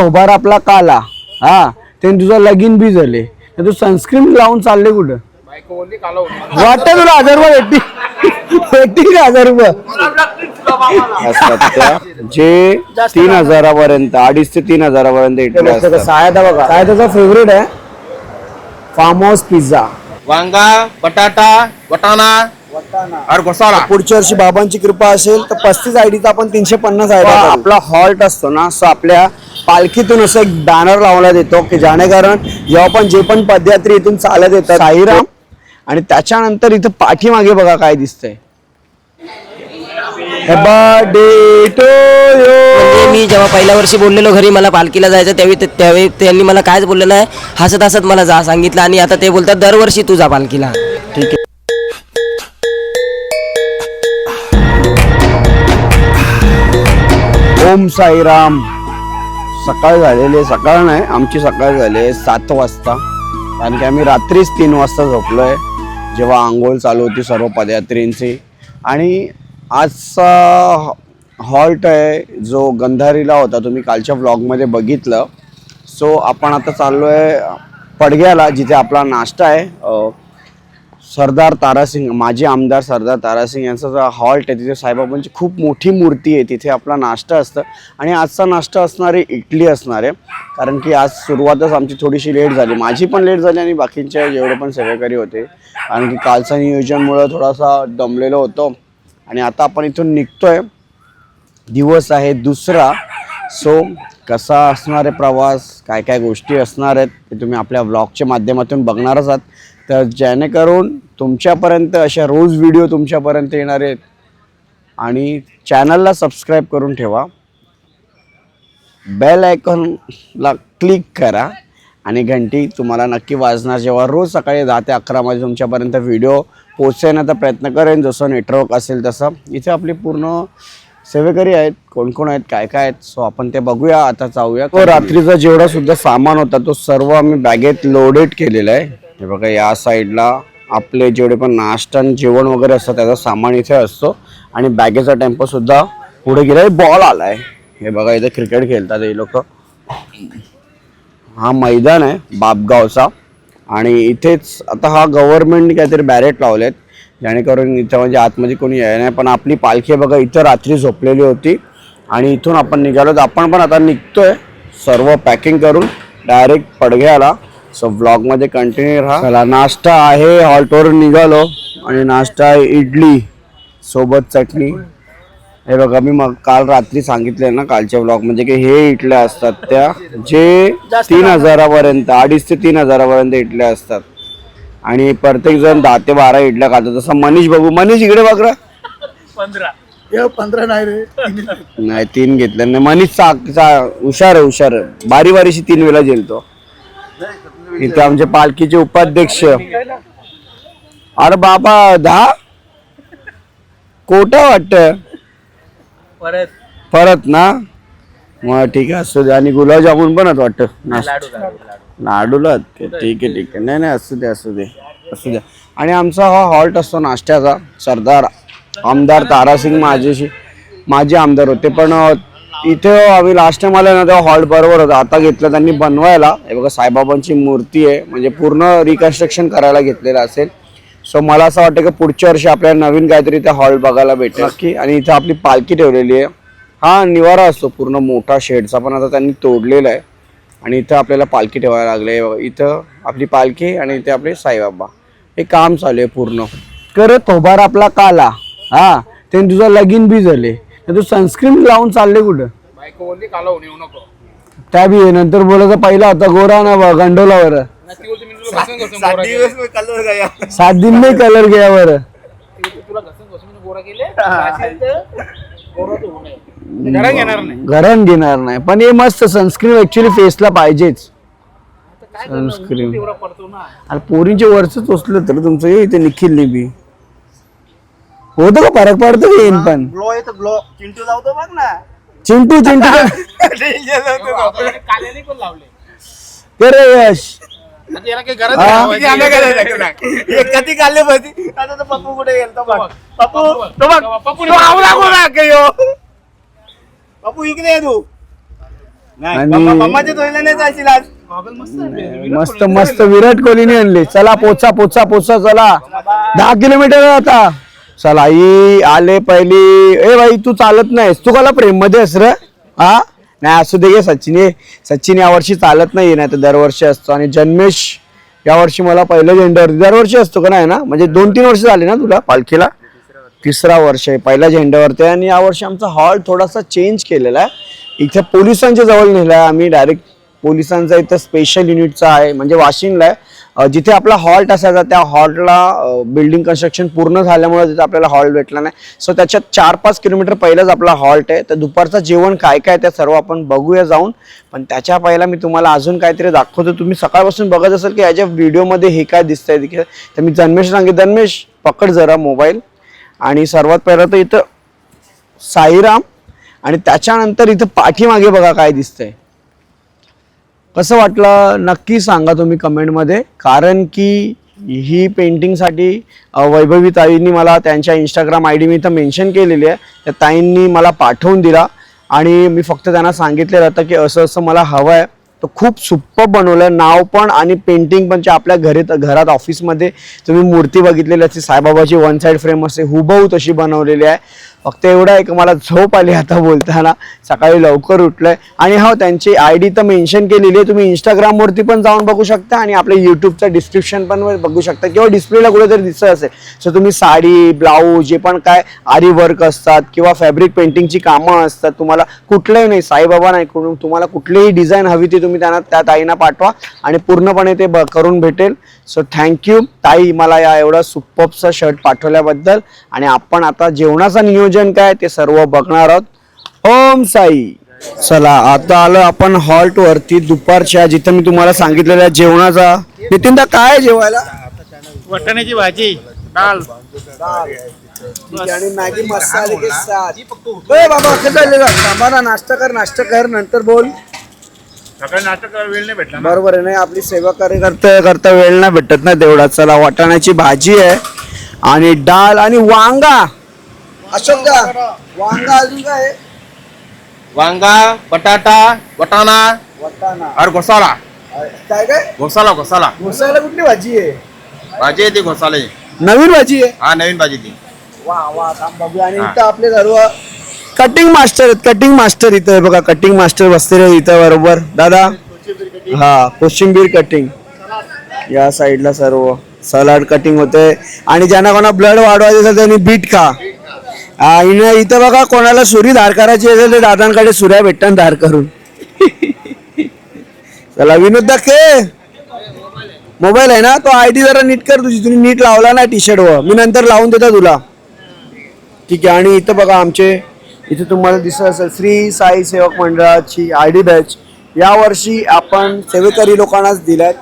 उभार आपला काला. हा ते तुझं लगीन बी झाले. तर तू सनस्क्रीन लावून चालले कुठं? वाटतं तुला हजार रुपये भेटतील? भेटतील का हजार रुपये. असतात त्या. जे तीन हजारापर्यंत अडीच ते तीन हजारापर्यंत इटले असतात. सायदा बघा. सायदाचा फेवरेट आहे फार्म हाऊस पिझ्झा वांगा बटाटा वटाणा और घोसाळा. पुढच्या वर्षी बाबांची कृपा असेल तर पस्तीस आयडीचा आपण तीनशे पन्नास आयडी आपला हॉल्ट असतो ना सो आपल्या पालखीतून असं एक बॅनर लावण्यात येतो की जेणेकरून जेव्हा पण जे पण पदयात्री इथून चालत येतात साईराम. आणि त्याच्यानंतर इथं पाठीमागे बघा काय दिसतंय. बर्थडे टू म्हणजे यू मी जेव्हा पहिल्या वर्षी बोललेलो घरी मला पालखीला जायचं त्यावेळी त्यावेळी त्यांनी मला कायच बोललं नाही हसत हसत मला जा सांगितलं आणि आता ते बोलतात दरवर्षी तू जा पालखीला. ठीक आहे. ओम साईराम. सकाळ झालेली आहे. सकाळ नाही आमची सकाळ झाली आहे सात वाजता. कारण की आम्ही रात्रीच तीन वाजता झोपलो आहे जेव्हा आंघोळ चालू होती सर्व पदयात्रींची. आणि आजचा हॉल्ट आहे जो गंधारीला होता तुम्ही कालच्या व्लॉगमध्ये बघितलं. सो आपण आता चाललो आहे पडग्याला जिथे आपला नाश्ता आहे. सरदार तारासिंग माजी आमदार सरदार तारासिंग यांचा जो हॉल्ट आहे तिथे साईबाबांची खूप मोठी मूर्ती आहे. तिथे आपला नाश्ता असतं आणि आजचा नाश्ता असणार आहे इडली असणार आहे. कारण की आज सुरुवातच आमची थोडीशी लेट झाली. माझी पण लेट झाली आणि बाकीच्या जेवढे पण सेवेकरी होते. कारण की कालचा नियोजनमुळं थोडासा दमलेलो होतो. आणि आता आपण इथून निघतोय. दिवस आहे दुसरा. सो कसा असणार आहे प्रवास? काय काय गोष्टी असणार आहेत? ते तुम्ही आपल्या व्लॉगच्या माध्यमातून बघणारच आहात. तर जेणेकरून तुमच्यापर्यंत अशा रोज व्हिडिओ तुमच्यापर्यंत येणार आहेत. आणि चॅनलला सबस्क्राईब करून ठेवा. बेल आयकॉनला क्लिक करा. आणि घंटी तुम्हाला नक्की वाजणार जेव्हा रोज सकाळी दहा ते अकरामध्ये तुमच्यापर्यंत व्हिडिओ पोचण्याचा प्रयत्न करेन. जसं नेटवर्क असेल तसं. इथे आपली पूर्ण सेवेकरी आहेत. कोण कोण आहेत? काय काय आहेत? सो आपण ते बघूया. आता जाऊया. तो रात्रीचा जेवढा सुद्धा सामान होता तो सर्व आम्ही बॅगेत लोडेड केलेला आहे. हे बघा या साईडला आपले जेवढे पण नाश्ता आणि जेवण वगैरे असतं त्याचा सामान इथे असतो. आणि बॅगेचा टेम्पो सुद्धा पुढे गेला बॉल आलाय. हे बघा इथे क्रिकेट खेळतात हे लोक. हा मैदान आहे बापगावचा. आणि इथेच आता हा गव्हर्नमेंट काहीतरी बॅरेट लावलेत. जेणेकरून इथं म्हणजे आतमध्ये कोणी यायला नाही पण आपली पालखी बघा इथं रात्री झोपलेली होती. आणि इथून आपण निघालो तर आपण पण आता निघतोय सर्व पॅकिंग करून डायरेक्ट पडघ्याला. सो ब्लॉगमध्ये कंटिन्यू राहा. चला नाश्ता आहे हॉल्टवरून निघालो आणि नाश्ता आहे इडली सोबत चटणी. हे बघा मी मग काल रात्री सांगितले ना कालच्या ब्लॉगमध्ये की हे इडल्या असतात त्या जे तीन हजारापर्यंत अडीच ते तीन हजारापर्यंत इडल्या असतात. आणि प्रत्येक जण दहा ते बारा इडल्या खातात. जसं मनीष बघू मनीष इकडे बघ रे. पंधरा. नाही रे. नाही तीन घेतले नाही मनीष चा हुशार आहे हुशार आहे. बारी बारीशी तीन वेळा झेलतो. इथे आमचे पालखीचे उपाध्यक्ष. अरे बाबा दहा कोटा वाटत. परत. परत ना? मग ठीक आहे असू दे. आणि गुलाबजामुन पण आहेत वाटतं. नाश्ता. लाडूला? ठीक आहे ठीक आहे. नाही नाही असू दे असू दे असू द्या आणि आमचा हा हॉल्ट असतो नाश्त्याचा सरदार आमदार तारासिंग माझेशी माझे आमदार होते. पण अ, इथे आम्ही लास्ट टाइम आलो ना तेव्हा हॉल्ट बरोबर होता. आता घेतलं त्यांनी बनवायला. हे बघा साईबाबांची मूर्ती आहे. म्हणजे पूर्ण रिकन्स्ट्रक्शन करायला घेतलेलं असेल. सो मला असं वाटतं की पुढच्या वर्षी आपल्याला नवीन काहीतरी ते हॉल बघायला भेटेल. नक्की. आणि इथं आपली पालखी ठेवलेली आहे. हा निवारा असतो पूर्ण मोठा शेडचा पण आता त्यांनी तोडलेला आहे. आणि इथं आपल्याला पालखी ठेवायला लागले. इथं आपली पालखी आणि इथे आपले साईबाबा. हे काम चालू आहे पूर्ण. करत थोबार आपला काला. हा. ते तुझं लगीन बी झाले. तू सनस्क्रीन लावून चालले कुठं? बायको बोलली काला होऊन येऊ नको. त्या बी आहे. नंतर बोलायचं पहिला होता गोरा ना बा, गंडोलावर ती बोलते मी तुला घसन घसून गोरा केले सात दिन नाही कलर घ्यावर तुला घसन घसून गोरा केले असेल तर गोरा तू होऊ नये. घरात येणार नाही. घरण घेणार नाही. पण हे मस्त सनस्क्रीन ऍक्च्युली फेसला पाहिजेच. काय करणार? Sunscreen. तेवढा पडतो ना. आणि पोरींचे वरच टोचलं तर तुमचं हे निखिल बी. होतं का फरक पडतो येईन पण ग्लो येतो ग्लो चिंटू जाऊतो बघ ना चिंटू चिंटू। आपल्याकडे काल्याने पण लावले। ते रे यश आता याला काही गरज हा. नाही कधी काढले पाहिजे आता तो पप्पू कुठे बघ पप्पू तो बघ पप्पू तो आवरा कोणा के यो पप्पू इकडे ये तू। नाही आणि- मम्मा- मम्माच्या धुईला नाही जायची आज गॉगल मस्त आहे. विराट मस्त कोहली मस्त. विराट कोहलीने आणले. चला पोचा पोचा पोचा चला. दहा किलोमीटर आहे आता. चला आई आले पहिली. ए भाई तू चालत नाहीस. तू कला प्रेममध्ये आहेस हा? नाही असू दे गे सचिन. ये सचिन यावर्षी चालत नाही नाही तर दरवर्षी असतो. आणि जन्मेश यावर्षी मला पहिलं झेंड्यावरती दरवर्षी असतो का नाही ना? म्हणजे दोन तीन वर्ष झाले ना तुला पालखीला? तिसरा वर्ष आहे पहिल्या झेंड्यावरती आणि यावर्षी आमचा हॉल थोडासा चेंज केलेला आहे. इथे पोलिसांच्या जवळ नेला आहे आम्ही. डायरेक्ट पोलिसांचा इथं स्पेशल युनिटचा आहे. म्हणजे वाशिमला आहे. जिथे आपला हॉल्ट असायचा त्या हॉल्टला बिल्डिंग कन्स्ट्रक्शन पूर्ण झाल्यामुळे तिथे आपल्याला हॉल्ट भेटला नाही. सो त्याच्यात चार पाच किलोमीटर पहिलाच आपला हॉल्ट आहे. तर दुपारचं जेवण काय काय ते सर्व आपण बघूया जाऊन. पण त्याच्या पहिला मी तुम्हाला अजून काहीतरी दाखवतो. तुम्ही सकाळपासून बघत असाल की याच्या व्हिडिओमध्ये हे काय दिसतंय तिथे तर मी जन्मेश सांगितलं जन्मेश पकड जरा मोबाईल. आणि सर्वात पहिलं तर इथं साईराम. आणि त्याच्यानंतर इथं पाठीमागे बघा काय दिसतंय. कसं वाटलं? नक्की सांगा तुम्ही कमेंटमध्ये. कारण की ही पेंटिंगसाठी वैभवी ताईंनी मला त्यांच्या इंस्टाग्राम आय डी मी इथं मेन्शन केलेली आहे. त्या ताईंनी मला पाठवून दिला. आणि मी फक्त त्यांना सांगितलेलं होतं की असं असं मला हवं आहे. तो खूप सुप्प बनवलं. आहे नाव पण आणि पेंटिंग पण जे आपल्या घरी घरात ऑफिसमध्ये तुम्ही मूर्ती बघितलेली असते. साईबाबाची वन साईड फ्रेम असते हुबहू तशी बनवलेली आहे. फक्त एवढं आहे की मला झोप आली आता बोलताना. सकाळी लवकर उठलंय. आणि हो त्यांची आय डी तर मेन्शन केलेली आहे. तुम्ही इंस्टाग्रामवरती पण जाऊन बघू शकता आणि आपल्या युट्यूबचं डिस्क्रिप्शन पण बघू शकता. किंवा डिस्प्लेला कुठेतरी दिसत असेल. सो तुम्ही साडी ब्लाऊज जे पण काय आरी वर्क असतात किंवा फॅब्रिक पेंटिंगची कामं असतात तुम्हाला कुठलंही नाही साईबाबा नाही करून तुम्हाला कुठलीही डिझाईन हवी ती तुम्ही त्यांना त्या ताईंना पाठवा आणि पूर्णपणे ते ब- करून भेटेल. सो थँक्यू ताई मला या एवढा सुपरचा शर्ट पाठवल्याबद्दल. आणि आपण आता जेवणाचं नियोजन काय ते सर्व बघणार आहोत. ओम साई. चला आता आलो आपण हॉल्ट वरती दुपारच्या जिथं मी तुम्हाला सांगितलेल्या जेवणाचा. नितीनदा काय आहे जेवायला? वटाण्याची भाजी डाळ. आणि मॅगी मसाले के साथ ए बाबा कसं नाश्ता कर नाश्ता कर. नंतर बोल. सकाळी नाटक वेळ नाही भेटला ना. बरोबर आहे नाही आपली सेवा कार्य करता करता वेळ नाही भेटत ना तेवढा चला वाटाण्याची भाजी आहे आणि डाळ आणि वांगा. अशोक दा वांगा अजून काय आहे? वांगा बटाटा वटाणा वाटाणा. और घोसाला. काय काय? घोसाला घोसाला. घोसायला कुठली भाजी आहे? भाजी आहे ती घोसाले. नवीन भाजी आहे? हा नवीन भाजी ती. वा वा थांब बघूया. आणि इथं आपले सर्व कटिंग मास्टर आहेत कटिंग मास्टर इथं आहे बघा कटिंग मास्टर बसलेले आहे इथं बरोबर. दादा? हा कोशिंबीर कटिंग या साईडला सर्व. सलाड कटिंग होते आणि ज्यांना कोणा ब्लड वाढवायचं असेल त्यांनी बीट खा. आणि इथं बघा कोणाला सुरी धार करायची असेल तर दादांकडे सुऱ्या भेटतात धार करून. चला विनोद दाखे मोबाईल आहे ना? तो आय डी जरा नीट कर तुझी. तुम्ही नीट लावला ना टी शर्ट वर. मी नंतर लावून देतो तुला. ठीक आहे आणि इथं बघा आमचे इथे तुम्हाला दिसत असेल श्री साई सेवक मंडळाची आय डी बॅच. यावर्षी आपण सेवेकरी लोकांनाच दिल्यात.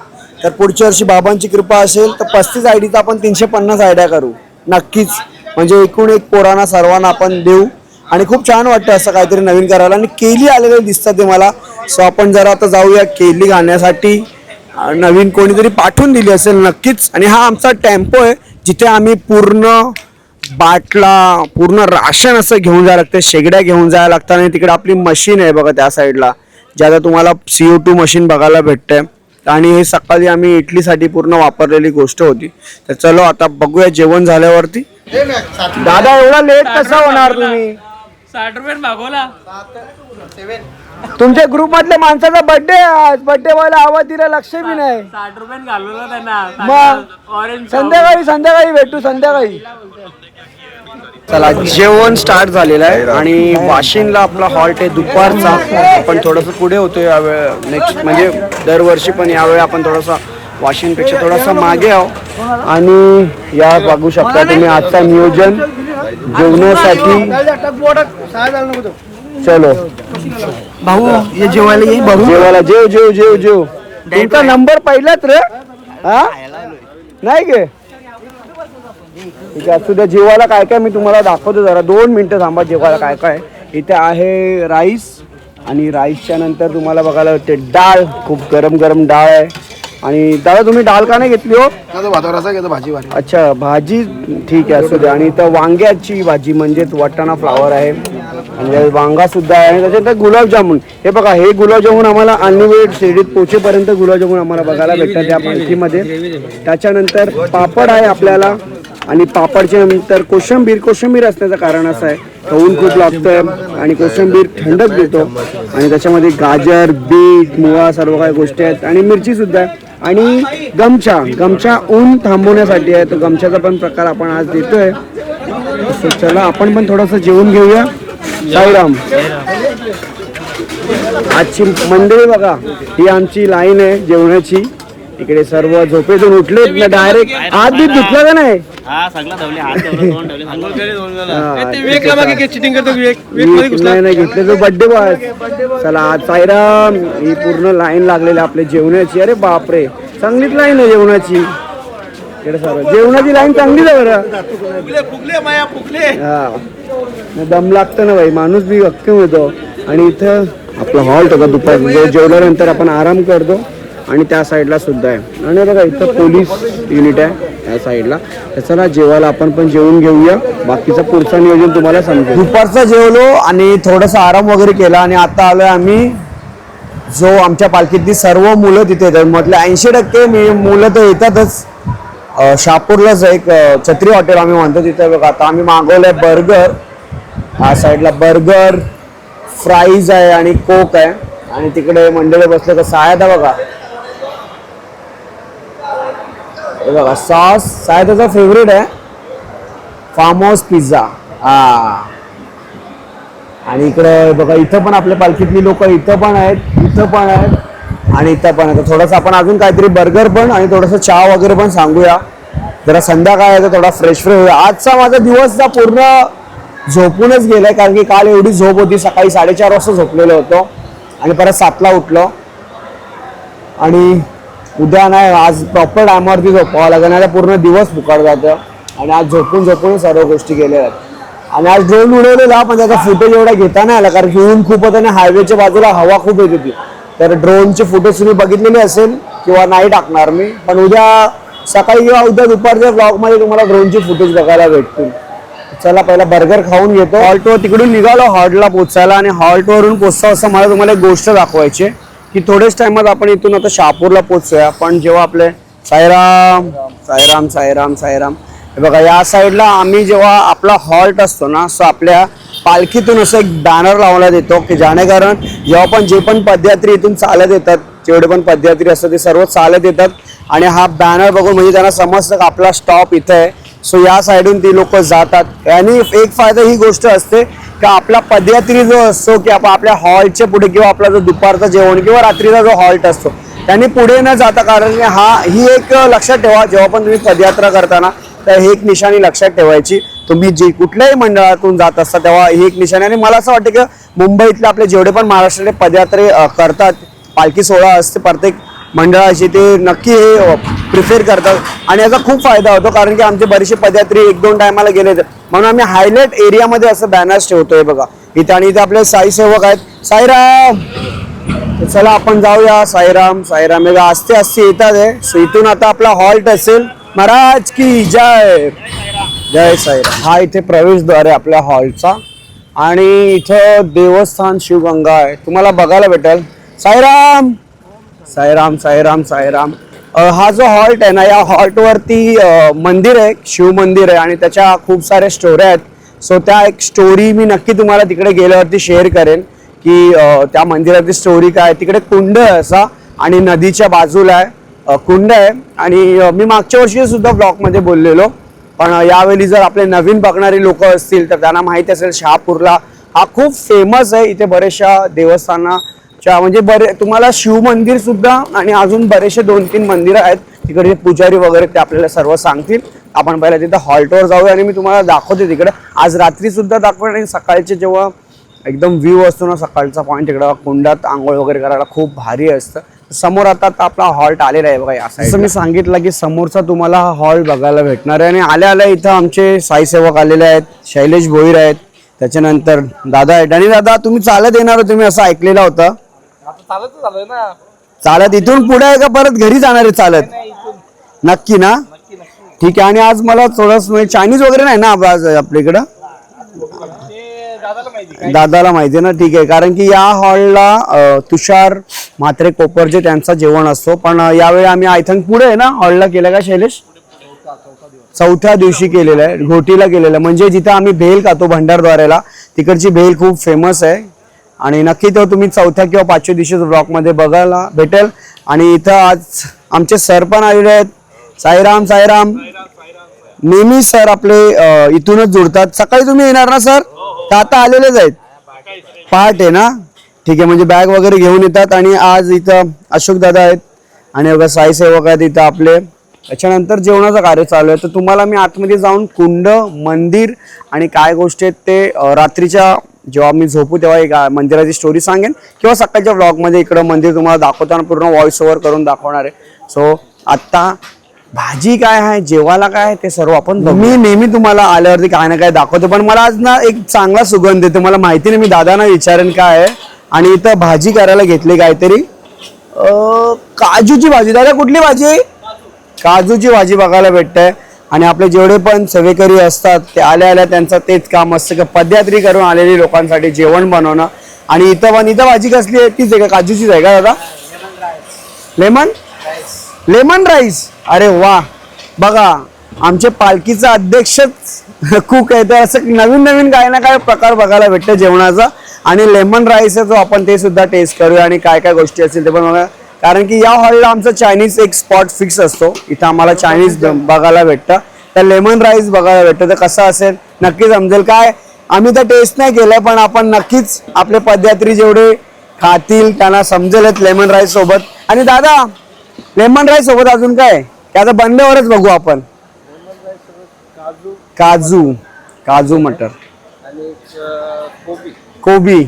तर पुढच्या वर्षी बाबांची कृपा असेल तर पस्तीस आय डीचा आपण तीनशे पन्नास आयड्या करू. नक्कीच. म्हणजे एकूण एक पोरांना सर्वांना आपण देऊ. आणि खूप छान वाटतं असं काहीतरी नवीन करायला. आणि केली आलेले दिसतात ते मला. सो आपण जरा आता जाऊया केली घालण्यासाठी नवीन कोणीतरी पाठवून दिली असेल नक्कीच. आणि हा आमचा टेम्पो आहे जिथे आम्ही पूर्ण बाटला पूर्ण राशन असं घेऊन जायला लागतं शेगड्या घेऊन जायला लागतात आणि तिकडे आपली मशीन आहे बघा त्या साईडला ज्याला तुम्हाला सीओ टू मशीन बघायला भेटते आणि हे सकाळी आम्ही इडलीसाठी पूर्ण वापरलेली गोष्ट होती. तर चलो आता बघूया जेवण झाल्यावरती. दादा एवढा लेट कसा होणार तुम्ही? साठ रुपये मागवला. तुमच्या ग्रुप मधल्या माणसाचा बर्थडे आज. बर्थडे व्हायला आवाज दिला लक्ष बी नाही. साठ रुपये घालवला त्यांना. मग? संध्याकाळी संध्याकाळी भेटू संध्याकाळी. चला जेवण स्टार्ट झालेलं आहे आणि वाशिंदला आपला हॉल्ट आहे दुपारचा. आपण थोडंसं पुढे होतो यावेळे नेक्स्ट म्हणजे दरवर्षी पण यावेळी आपण थोडंसं वाशिंदपेक्षा थोडासा मागे आहो आणि या बघू शकता तुम्ही आजचा नियोजन जेवणासाठी. चलो. भाऊ हे जेवायला भाऊ जेवायला जेव जेव जेव जेव. तुमचा नंबर पहिलाच रे. हा? नाही गे. ठीक आहे असू द्या जेवायला काय काय मी तुम्हाला दाखवतो जरा. दोन मिनिटं थांबा जेवायला काय काय. इथे आहे राईस आणि राईसच्या नंतर तुम्हाला बघायला भेटते डाळ. खूप गरम गरम डाळ आहे. आणि दादा तुम्ही डाळ का नाही घेतली हो? भाजी अच्छा भाजी ठीक आहे असू द्या. आणि इथं वांग्याची भाजी म्हणजेच वाटाणा फ्लावर आहे. त्यात वांगा सुद्धा आहे. आणि त्याच्यानंतर गुलाबजामुन. हे बघा हे गुलाबजामुन आम्हाला अनलिमिटेड शिर्डीत पोचेपर्यंत गुलाबजामुन आम्हाला बघायला भेटतात त्या पालखीमध्ये त्याच्यानंतर पापड आहे आपल्याला. आणि पापडच्या नंतर कोशिंबीर कोशिंबीर असण्याचं कारण असं आहे. ऊन खूप लागतं आणि कोशिंबीर थंडक देतो. आणि त्याच्यामध्ये गाजर बीट मुळा सर्व काही गोष्टी आहेत. आणि मिरची सुद्धा आहे. आणि गमछा गमछा ऊन थांबवण्यासाठी आहे. तो गमछाचा पण प्रकार आपण आज देतोय. चला आपण पण थोडंसं जेवून घेऊया. साईराम. आजची मंडळी बघा ही आमची लाईन आहे जेवणाची. इकडे सर्व झोपेतून उठले डायरेक्ट हात बीत धुतला का नाही? हा सगळं धवले हात धवले तोंड धवले हा, विवेकला मागे चिटिंग करतो विवेक. विवेक नाही नाही घेतले तो बड्डे बॉय चला आज साईराम ही पूर्ण लाईन लागलेली आपल्या जेवणाची अरे बापरे चांगलीच लाईन आहे जेवणाची. इकडे सर्व. जेवणाची लाईन चांगलीच आहे बरं. फुगले फुगले माया फुगले. हा. नाही, दम लागतं ना भाई. माणूस बी अक्कम येतो आणि इथं आपला हॉल्ट होता दुपारी. जो जेवल्यानंतर आपण आराम करतो. आणि त्या साईडला सुद्धा आहे. आणि बघा इथं पोलीस युनिट आहे त्या साईडला. तर ना जेवायला आपण पण जेवून घेऊया. बाकीचं पुढचं नियोजन तुम्हाला समजेल दुपारचं जेवलो आणि थोडंसं आराम वगैरे केला आणि आता आलोय आम्ही जो आमच्या पालखीतली सर्व मुलं तिथे येतात. म्हटलं ऐंशी टक्के मी मुलं तर येतातच. शापूरलाच शहापूरलाच एक छत्री हॉटेल आम्ही म्हणतो तिथे. बघा आता आम्ही मागवलंय बर्गर. हा साईडला बर्गर फ्राईज आहे आणि कोक आहे. आणि तिकडे मंडळी बसले तर सायदा बघा. हे बघा सॉस सायदाचा फेवरेट आहे. फार्म हाऊस पिझ्झा हा. आणि इकडे बघा इथं पण आपल्या पालखीतली लोक इथं पण आहेत इथं पण आहेत आणि इथं पण आहे थोडंसं आपण अजून काहीतरी बर्गर पण आणि थोडंसं चहा वगैरे पण सांगूया. जरा संध्याकाळ आहे तर थोडा फ्रेश फ्रेश होऊया. आजचा माझा दिवस पूर्ण झोपूनच गेलाय कारण की काल एवढी झोप होती सकाळी साडेचार वाजता झोपलेलो होतो. आणि परत सातला उठलो. आणि उद्या नाही आज प्रॉपर टायमावरती झोपावं लागेल नाही पूर्ण दिवस फुकट जातं. आणि आज झोपून झोपून सर्व गोष्टी केल्या आहेत आणि आज ड्रोन उडवलेला पण त्याचा फुटेज एवढा घेता नाही आला कारण की ऊन खूप होतं आणि हायवेच्या बाजूला हवा खूप येत होती. तर ड्रोनचे फुटेज तुम्ही बघितलेले असेल किंवा नाही टाकणार मी पण उद्या सकाळी किंवा उद्या दुपारच्या ब्लॉगमध्ये तुम्हाला ड्रोनचे फुटेज बघायला भेटतील. चला पहिला बर्गर खाऊन घेतो. हॉल्टवर तिकडून निघालो हॉल्टला पोचायला आणि हॉल्टवरून पोचता असं मला तुम्हाला एक गोष्ट दाखवायची आहे, की थोड्याच टायमात आपण इथून आता शहापूरला पोचूया पण जेव्हा आपले साईराम साईराम साईराम साईराम. हे बघा या साईडला आम्ही जेव्हा आपला हॉल्ट असतो ना सो आपल्या पालखीतून असं एक बॅनर लावण्यात येतो की जेणेकरून जेव्हा पण जे पण पदयात्री इथून चालत येतात जेवढे पण पदयात्री असतात ते सर्व चालत येतात. आणि हा बॅनर बघून म्हणजे त्यांना समजतं का आपला स्टॉप इथं आहे. सो या साईडून ती लोक जातात. आणि एक फायदा ही गोष्ट असते की आपला पदयात्री जो असतो की आपण आपल्या हॉल्टच्या पुढे किंवा आपला जो दुपारचा जेवण किंवा रात्रीचा जो हॉल्ट असतो त्यांनी पुढे न जाता कारण की हा ही एक लक्षात ठेवा जेव्हा पण तुम्ही पदयात्रा करताना तर ही एक निशाणी लक्षात ठेवायची. तुम्ही जे कुठल्याही मंडळातून जात असता तेव्हा ही एक निशाणी. आणि मला असं वाटतं की मुंबईतले आपले जेवढे पण महाराष्ट्रातले पदयात्रे करतात पालखी सोहळा असते प्रत्येक मंडळाची ते नक्की हे प्रिफेर करतात. आणि याचा खूप फायदा होतो कारण की आमचे बरेचसे पदयात्री एक दोन टायमाला गेले म्हणून आम्ही हायलाईट एरियामध्ये असं बॅनर्स ठेवतोय बघा. इथे आणि इथे आपले साई सेवक आहेत. साईराम! चला आपण जाऊया. साईराम साईराम हे आस्ते आस्ते येतात आहे सो इथून आता आपला हॉल्ट असेल. महाराज की जय! जय साईराम. हा इथे प्रवेशद्वार आहे आपल्या हॉलचा आणि इथं देवस्थान शिवगंगा आहे. तुम्हाला बघायला भेटेल. साईराम! साईराम साईराम साईराम. हा जो हॉल्ट आहे ना या हॉल्टवरती मंदिर आहे शिव मंदिर आहे आणि त्याच्या खूप साऱ्या स्टोऱ्या आहेत. सो त्या एक स्टोरी मी नक्की तुम्हाला तिकडे गेल्यावरती शेअर करेन की त्या मंदिराची स्टोरी काय. आहे. तिकडे कुंड आहे असा आणि नदीच्या बाजूला आहे. कुंड आहे आणि मी मागच्या वर्षी सुद्धा ब्लॉकमध्ये बोललेलो. पण यावेळी जर आपले नवीन बघणारे लोक असतील तर त्यांना माहिती असेल शहापूरला हा खूप फेमस आहे. इथे बऱ्याचशा देवस्थानाच्या म्हणजे बरे तुम्हाला शिव मंदिर सुद्धा आणि अजून बरेचसे दोन तीन मंदिरं आहेत. तिकडे पुजारी वगैरे ते आपल्याला सर्व सांगतील. आपण पहिला तिथं हॉल्टवर जाऊया आणि मी तुम्हाला दाखवते तिकडे. आज रात्री सुद्धा दाखवेन आणि सकाळचे जेव्हा एकदम व्ह्यू असतो ना सकाळचा पॉईंट तिकडं कुंडात आंघोळ वगैरे करायला खूप भारी असतं. समोर आता आपला हॉल्ट आलेला आहे बघा या. जसं मी सांगितलं की समोरचा तुम्हाला हा हॉल बघायला भेटणार आहे. आणि आल्या आल्या इथं आमचे साई सेवक आलेले आहेत शैलेश भोईर आहेत. त्याच्यानंतर दादा आहेत. आणि दादा तुम्ही चालत येणार तुम्ही असं ऐकलेलं होतं. चालत झालं ना. चालत इथून पुढे आहे का परत घरी जाणार आहे चालत? नाही इथून. नक्की ना? नक्की नक्की. ठीक आहे आणि आज मला थोडंसं म्हणजे चायनीज वगैरे नाही ना आज आपल्या इकडं? ते दादाला दादाला माहिती ना ठीक आहे. कारण की या हॉलला तुषार म्हात्रे कोपरचे त्यांचा जेवण असतो. पण अ, यावेळी आम्ही आय थिंक पुढे आहे ना हॉलला केलं का शैलेश? चौथ्या दिवशी केलेलं आहे घोटीला केलेलं आहे. म्हणजे जिथे आम्ही भेल खातो भंडारद्वारेला तिकडची भेल खूप फेमस आहे. आणि नक्की तो तुम्ही चौथ्या किंवा पाचव्या दिवशी ब्लॉकमध्ये बघायला भेटेल. आणि इथं आज आमचे सर पण आलेले आहेत. साईराम साईराम. नेहमी सर आपले इथूनच जुडतात. सकाळी तुम्ही येणार ना सर? तर आता आलेलेच आहेत? पहाट आहे ना? ठीक आहे म्हणजे बॅग वगैरे घेऊन येतात. आणि आज इथं अशोक दादा आहेत. आणि बघा साई सेवक आहेत इथं आपले. त्याच्यानंतर जेवणाचं कार्य चालू आहे. तर तुम्हाला मी आतमध्ये जाऊन कुंड मंदिर आणि काय गोष्टी आहेत ते रात्रीच्या जेव्हा मी झोपू तेव्हा एक मंदिराची स्टोरी सांगेन. किंवा सकाळच्या ब्लॉगमध्ये इकडं मंदिर तुम्हाला दाखवताना पूर्ण व्हॉइस ओव्हर करून दाखवणार आहे. सो आत्ता भाजी काय आहे जेवायला काय ते सर्व आपण मी नेहमी तुम्हाला आल्यावरती काय ना काय दाखवतो पण मला आज ना एक चांगला सुगंध आहे तुम्हाला माहिती नाही मी दादांना विचारेन काय आहे. आणि इथं भाजी करायला घेतली काहीतरी. काजूची भाजी. दादा कुठली भाजी? काजूची भाजी बघायला भेटते आणि आपले जेवढे पण सेवेकरी असतात ते आल्या आल्या त्यांचं तेच काम असतं की पदयात्री करून आलेली लोकांसाठी जेवण बनवणं. आणि इथं पण इथं भाजी कसली आहे? तीच आहे का? काजूचीच आहे का दादा? लेमन? Lemon rice. अरे वा. बघा आमचे पालखीचा अध्यक्षच कुक आहे. तर असं नवीन नवीन काय ना काय प्रकार बघायला भेटतं जेवणाचा. आणि लेमन राईस आहे जो आपण ते सुद्धा टेस्ट करूया आणि काय काय गोष्टी असतील ते पण बघा. कारण की या हॉलला आमचं चायनीज एक स्पॉट फिक्स असतो. इथं आम्हाला चायनीज बघायला भेटतं. तर लेमन राईस बघायला भेटतं. तर कसं असेल? नक्की समजेल. काय? आम्ही तर टेस्ट नाही केलं पण आपण नक्कीच आपले पदयात्री जेवढे खातील त्यांना समजेलच लेमन राईस सोबत. आणि दादा लेमन राईस सोबत अजून काय? की आता बनल्यावरच बघू आपण. काजू. काजू मटर. कोबी. कोबी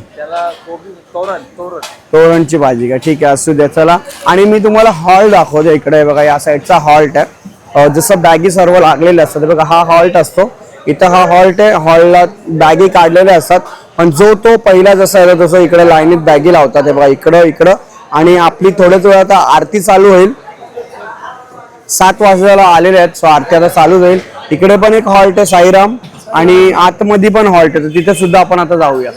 तोरणची भाजी का? ठीक आहे असू द्या चला. आणि मी तुम्हाला हॉल दाखवतो इकडे बघा या साईडचा हॉल्ट आहे. जसं बॅगी सर्व लागलेले असतात बघा हा हॉल्ट असतो. इथं हा हॉल्ट आहे हॉलला बॅगी काढलेल्या असतात. पण जो तो पहिला जसा आहे तसं इकडे लाईनीत बॅगी लावतात हे बघा इकडं इकडं. आणि आपली थोड्याच वेळ आता आरती चालू होईल. सात वाजल्याला आलेले आहेत सो आरती आता चालू होईल. इकडे पण एक हॉल्ट आहे साईराम. आणि आतमध्ये पण हॉल्ट आहे तर तिथे सुद्धा आपण आता जाऊया.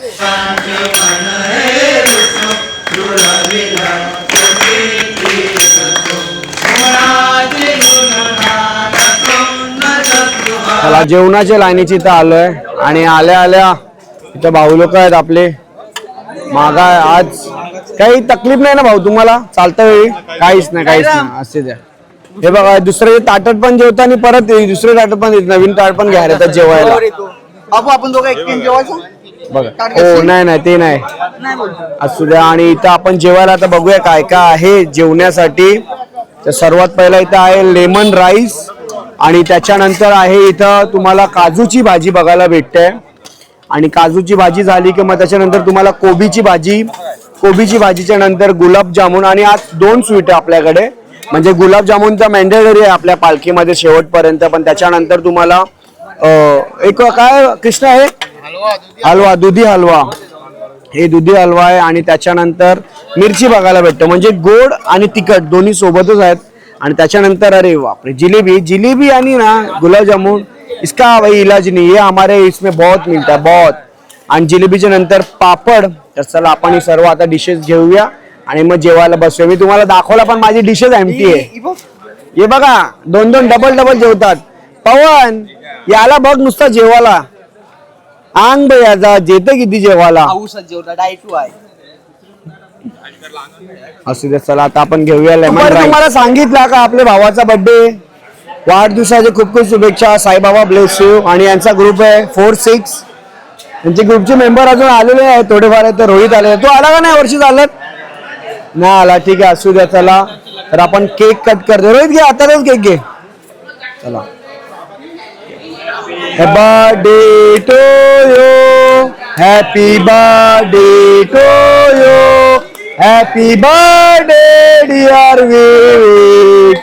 चला जेवणाच्या लाईनीची इथं आलोय. आणि आल्या आल्या इथं भाऊ लोक आहेत आपले. मागा आज काही तकलीफ नाही ना भाऊ तुम्हाला? चालता वेळी काहीच नाही काहीच नाही. असे द्या. हे बघा दुसरे ताटत पण जेवता आणि परत दुसरे ताटत पण येत नवीन ताट पण घ्यायला येतात जेवायला. बाबू आपण दोघं एक टीम जेवायचं? बघा. हो नाही नाही ते नाही. असू द्या. आणि इथं आपण जेवायला आता बघूया काय काय आहे जेवण्यासाठी. तर सर्वात पहिला इथं आहे लेमन राईस. आणि त्याच्यानंतर आहे इथं तुम्हाला काजूची भाजी बघायला भेटते. आणि काजूची भाजी झाली की मग त्याच्यानंतर तुम्हाला कोबीची भाजी कोबीची भाजीच्या नंतर गुलाबजामुन आणि आज दोन स्वीट आहे आपल्याकडे. म्हणजे गुलाबजामुनचा मॅन्डेटरी आहे आपल्या पालखीमध्ये शेवटपर्यंत पण त्याच्यानंतर तुम्हाला एक काय कृष्ण आहे? हलवा दुधी हलवा. हे दुधी हलवा आहे आणि त्याच्यानंतर मिरची बघायला भेटतं. म्हणजे गोड आणि तिखट दोन्ही सोबतच आहेत. आणि त्याच्यानंतर अरे बापरे जिलेबी जिलेबी आणि ना गुलाबजामुन इसका भाई इलाज नहीं ये हमारे इसमें बहुत मिलता है बहुत. आणि जिलेबीच्या नंतर पापड तर चला आपण हे सर्व आता डिशेस घेऊया. आणि मग जेवायला बसूया. मी तुम्हाला दाखवला पण माझी डिशेस एमटी आहे. हे बघा दोन दोन डबल डबल जेवतात. पवन याला बघ नुसता जेवायला. बे याचा जेते किती जेवायला. डायटू आहे. असू दे चला आता आपण घेऊया लेमन तुम्हाला सांगितलं का आपल्या भावाचा बर्थडे वाढदिवसाचे खूप खूप शुभेच्छा साईबाबा ब्लेस यू आणि यांचा ग्रुप आहे फोर सिक्स यांचे ग्रुपचे मेंबर अजून आलेले आहेत थोडेफार आहेत तर रोहित आले तो आला का नाही वर्षी चालत? नाही आला ठीक आहे असू द्या चला. तर आपण केक कट करतो. रोहित घे आताच केक घे. चला. Birthday to you happy birthday to you happy birthday dear Vivek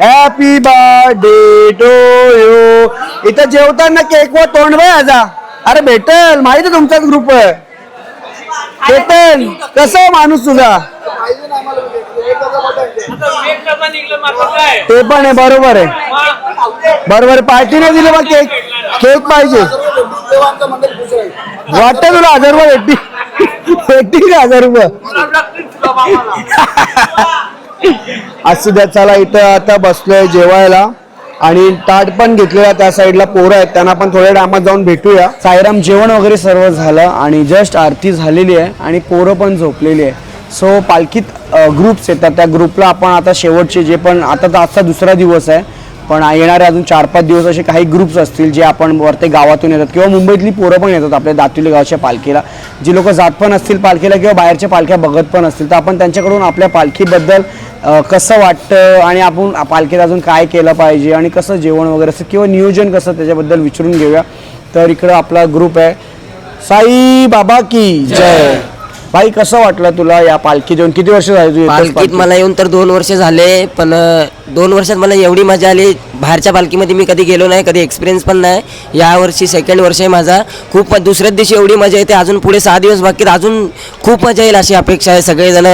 happy birthday to you इथं जेवताना केक वर तोंड बाय याचा अरे भेटेल. माहिती तुमचाच ग्रुप आहे भेटेल. कसं आहे माणूस तुझा? ते पण आहे बरोबर आहे. बरोबर पार्टी नाही दिली मग केक केक पाहिजे. वाटतं तुला हजार रुपये का हजार रुपये. असू द्या चला इथं आता बसलोय जेवायला. आणि ताट पण घेतलेला त्या साईडला पोरं आहेत त्यांना पण थोड्या टायमात जाऊन भेटूया. साईराम जेवण वगैरे सर्व झालं आणि जस्ट आरती झालेली आहे आणि पोरं पण झोपलेली आहे. सो पालखीत ग्रुप्स येतात. त्या ग्रुपला आपण आता शेवटचे जे पण आता तर आजचा दुसरा दिवस आहे. पण येणारे अजून चार पाच दिवस असे काही ग्रुप्स असतील जे आपण वरते गावातून येतात किंवा मुंबईतली पोरं पण येतात आपल्या दातुली गावाच्या पालखीला. जी लोक जात पण असतील पालखीला किंवा बाहेरच्या पालख्या बघत पण असतील. तर आपण त्यांच्याकडून आपल्या पालखीबद्दल कसं वाटतं आणि आपण पालखीत अजून काय केलं पाहिजे आणि कसं जेवण वगैरे असं किंवा नियोजन कसं त्याच्याबद्दल विचारून घेऊया. तर इकडं आपला ग्रुप आहे. साई बाबा की जय. भाई कसं वाटलं तुला या पालखी जेवण किती वर्ष झाली तू येतोस पालखीत पालखीत? मला येऊन तर दोन वर्ष झाले पण अ, दोन वर्षात मला एवढी मजा आली. बाहेरच्या पालखीमध्ये मी कधी गेलो नाही कधी एक्सपिरियन्स पण नाही. या वर्षी सेकंड वर्ष आहे माझा. खूप दुसऱ्याच दिवशी एवढी मजा येते. अजून पुढे सहा दिवस बाकी आहेत. अजून खूप मजा येईल अशी अपेक्षा आहे सगळेजण.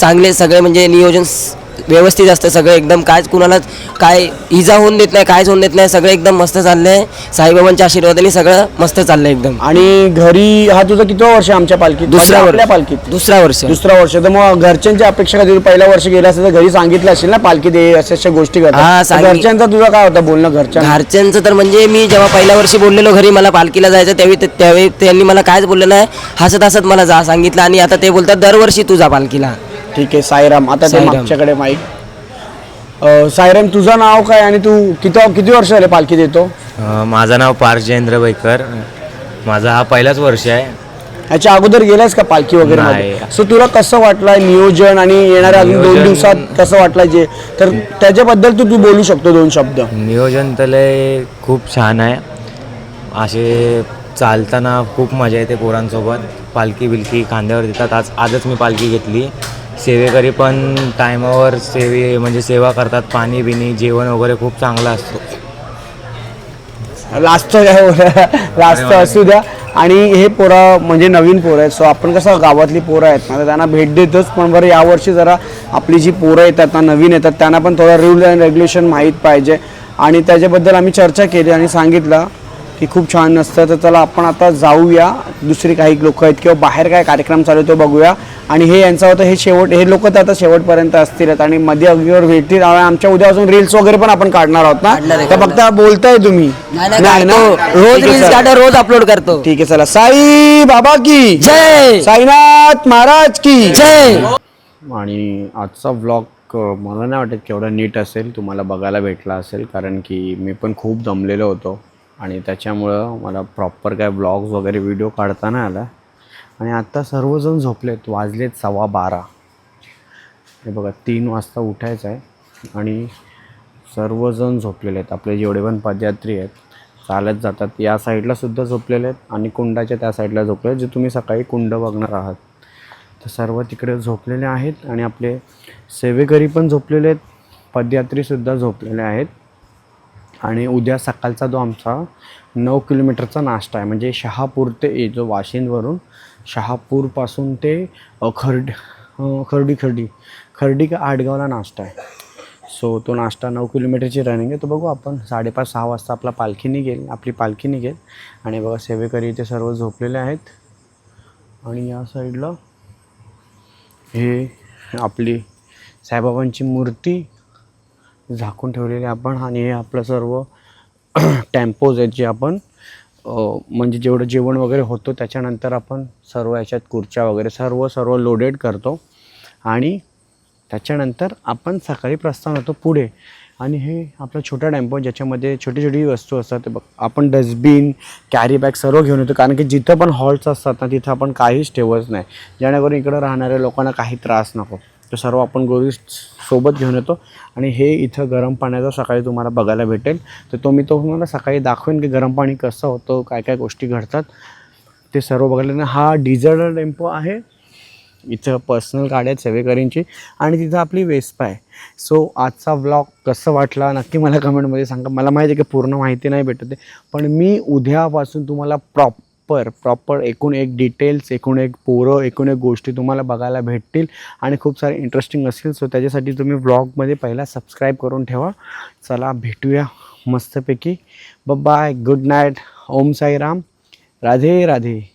चांगले सगळे म्हणजे नियोजन स- व्यवस्थित असतं सगळं एकदम कायच कुणालाच काय इजा होऊन देत नाही कायच होऊन देत नाही सगळं एकदम मस्त चाललंय. साईबाबांच्या आशीर्वादाने सगळं मस्त चाललंय एकदम. आणि घरी हा तुझं किती वर्ष आहे आमच्या पालखीत? दुसऱ्या आपल्या- आपल्या वर्ष. पालखीत? दुसरा वर्ष. दुसरा वर्ष. तर मग घरच्यांची अपेक्षा कधी? पहिल्या वर्ष गेला असेल तर घरी सांगितलं असेल ना पालखीत अशा अशा गोष्टी हा, करतात. घरच्यांचा तुझा काय होता बोलणं घरच्या घरच्यांचं तर म्हणजे मी जेव्हा पहिल्या वर्षी बोललेलो घरी मला पालखीला जायचं त्यावेळी ते- त्यावेळी त्यांनी मला कायच बोललं नाही. हसत हसत मला जा सांगितलं आणि आता ते बोलतात दरवर्षी तू जा पालखीला. ठीक आहे साईराम. आता ते साईराम. मागच्याकडे माईक. अं, साईराम तुझं नाव काय आणि तू किती किती वर्ष झाले पालखीत येतो अ, माझं नाव पार्थ जयेंद्र बैकर. माझा हा पहिलाच वर्ष आहे. ह्याच्या अगोदर गेलास का पालखी वगैरे. सो तुला कसं वाटलंय नियोजन आणि येणाऱ्या अजून दोन नियोजन- दिवसात कसं वाटलंय जे? तर त्याच्याबद्दल तू तू बोलू शकतो दोन शब्द. नियोजन तर लय खूप छान आहे. असे चालताना खूप मजा येते पोरांसोबत. पालखी बिलकी खांद्यावर देतात. आज आजच मी पालखी घेतली. सेवेकरी पण टायमावर सेवे म्हणजे सेवा करतात पाणी बिणी जेवण वगैरे खूप चांगलं असतो. लास्ट लास्ट असू द्या. आणि हे पोरं म्हणजे नवीन पोरं आहेत. सो आपण कसं गावातली पोरं आहेत. ना तर त्यांना भेट देतोच पण बरं यावर्षी जरा आपली जी पोरं येतात ना नवीन येतात त्यांना पण थोडं रूल अँड रेग्युलेशन माहीत पाहिजे. आणि त्याच्याबद्दल आम्ही चर्चा केली आणि सांगितलं. की खूप छान नसतं तर चला आपण आता जाऊया. दुसरी काही लोक आहेत किंवा बाहेर काय कार्यक्रम चालू आहे तो बघूया. आणि हे यांचं होतं हे शेवट हे लोक तर आता शेवटपर्यंत असतीलच आणि मध्ये अगदीवर भेटतील. आमच्या उद्या अजून रील्स वगैरे पण आपण काढणार आहोत ना? तर फक्त बोलताय तुम्ही. नाही ना? रोज रील्स चला. काढा रोज अपलोड करतो. ठीक आहे चला. साई बाबा की. जय! साईनाथ महाराज की. जय! आणि आजचा व्लॉग मला नाही वाटत केवढा नीट असेल. तुम्हाला बघायला भेटला असेल. कारण की मी पण खूप दमलेलो होतो. आणि त्याच्यामुळं मला प्रॉपर काय ब्लॉग्स वगैरे व्हिडिओ काढता नाही आला. आणि आत्ता सर्वजण झोपलेत वाजलेत सव्वा बारा. हे बघा तीन वाजता उठायचं आहे. आणि सर्वजण झोपलेले आहेत. आपले जेवढे पण पदयात्री आहेत चालत जातात. या साईडला सुद्धा झोपलेले आहेत आणि कुंडाच्या त्या साईडला झोपले आहेत जे तुम्ही सकाळी कुंड बघणार आहात. तर सर्व तिकडे झोपलेले आहेत आणि आपले सेवेकरी पण झोपलेले आहेत. पदयात्रीसुद्धा झोपलेले आहेत. आणि उद्या सकाळचा जो आमचा नऊ किलोमीटरचा नाश्ता आहे म्हणजे शहापूर ते जो वाशिंदवरून शहापूरपासून ते खर्ड खर्डी खर्डी खर्डी का आडगावला नाश्ता आहे. सो तो नाश्ता नऊ किलोमीटरची रनिंग आहे. तो बघू आपण साडेपाच सहा वाजता आपला पालखी निघेल आपली पालखी निघेल आणि बघा सेवेकरी इथे सर्व झोपलेले आहेत. आणि या साईडला हे आपली साईबाबांची मूर्ती झाकून ठेवलेले आपण आणि हे आपलं सर्व टेम्पोज आहेत जे आपण म्हणजे जेवढं जेवण वगैरे होतो त्याच्यानंतर आपण सर्व याच्यात खुर्च्या वगैरे सर्व सर्व लोडेड करतो. आणि त्याच्यानंतर आपण सकाळी प्रस्थान होतो पुढे. आणि हे आपला छोटा टेम्पो ज्याच्यामध्ये छोटी छोटी वस्तू असतात. बघ आपण डस्टबिन कॅरी बॅग सर्व घेऊन येतो. कारण की जिथं पण हॉल्ट्स असतात ना तिथं आपण काहीच ठेवत नाही. जेणेकरून इकडं राहणाऱ्या लोकांना काही त्रास नको. तर सर्व आपण गोरी सोबत घेऊन येतो. आणि हे इथं गरम पाण्याचा सकाळी तुम्हाला बघायला भेटेल. तर तो मी तो तुम्हाला सकाळी दाखवेन की गरम पाणी कसं होतं काय काय गोष्टी घडतात. ते सर्व बघायला. हा डिझेल टेम्पो आहे. इथं पर्सनल गाड्या आहेत सेवेकरींची. आणि तिथं आपली वेस्पा आहे. सो आजचा व्लॉग कसं वाटला? नक्की मला कमेंटमध्ये सांगा. मला माहिती आहे की पूर्ण माहिती नाही भेटत आहे. पण मी उद्यापासून तुम्हाला प्रॉप प्रॉपर प्रॉपर एकूण एक डिटेल्स एकूण एक पोरं एकूण एक गोष्टी तुम्हाला बघायला भेटतील आणि खूप सारे इंटरेस्टिंग असतील. सो त्याच्यासाठी तुम्ही व्लॉगमध्ये पहिला सबस्क्राईब करून ठेवा. चला भेटूया मस्तपैकी. Bye good night Om Sairam. Radhe Radhe.